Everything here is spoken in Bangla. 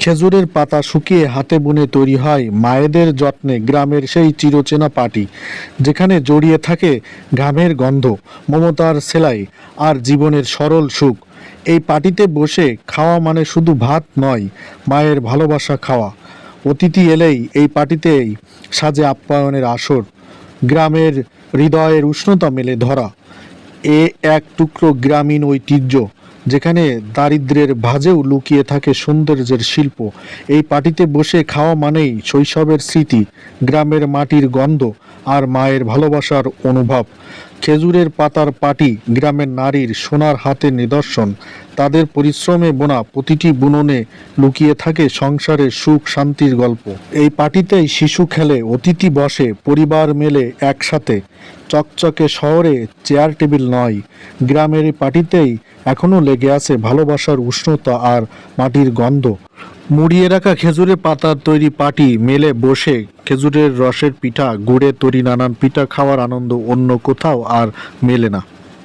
খেজুরের পাতা শুকিয়ে হাতে বুনে তৈরি হয়। মায়েদের যত্নে গ্রামের সেই চিরচেনা পাটি যেখানে জড়িয়ে থাকে ঘামের গন্ধ, মমতার সেলাই আর জীবনের সরল সুখ। এই পাটিতে বসে খাওয়া মানে শুধু ভাত নয়, মায়ের ভালোবাসা খাওয়া। অতিথি এলেই এই পাটিতেই সাজে আপ্যায়নের আসর। গ্রামের হৃদয়ের উষ্ণতা মেলে ধরা। এ এক টুকরো গ্রামীণ ঐতিহ্য। যেখানে দারিদ্র্যের ভাজেও লুকিয়ে থাকে সৌন্দর্যের শিল্প। এই পাটিতে বসে খাওয়া মানেই শৈশবের স্মৃতি, গ্রামের মাটির গন্ধ আর মায়ের ভালোবাসার অনুভব। খেজুরের পাতার পাটি গ্রামের নারীর সোনার হাতের নিদর্শন। তাদের পরিশ্রমে বোনা প্রতিটি বুননে লুকিয়ে থাকে সংসারের সুখ শান্তির গল্প। এই পাটিতেই শিশু খেলে, অতিথি বসে, পরিবার মেলে একসাথে। চকচকে শহরে চেয়ার টেবিল নয়, গ্রামের পাটিতেই এখনও লেগে আছে ভালোবাসার উষ্ণতা আর মাটির গন্ধ। মুড়িয়ে রাখা খেজুরের পাতার তৈরি পাটি মেলে বসে, খেজুরের রসের পিঠা, গুড়ে তৈরি নানান পিঠা খাওয়ার আনন্দ অন্য কোথাও আর মেলে না।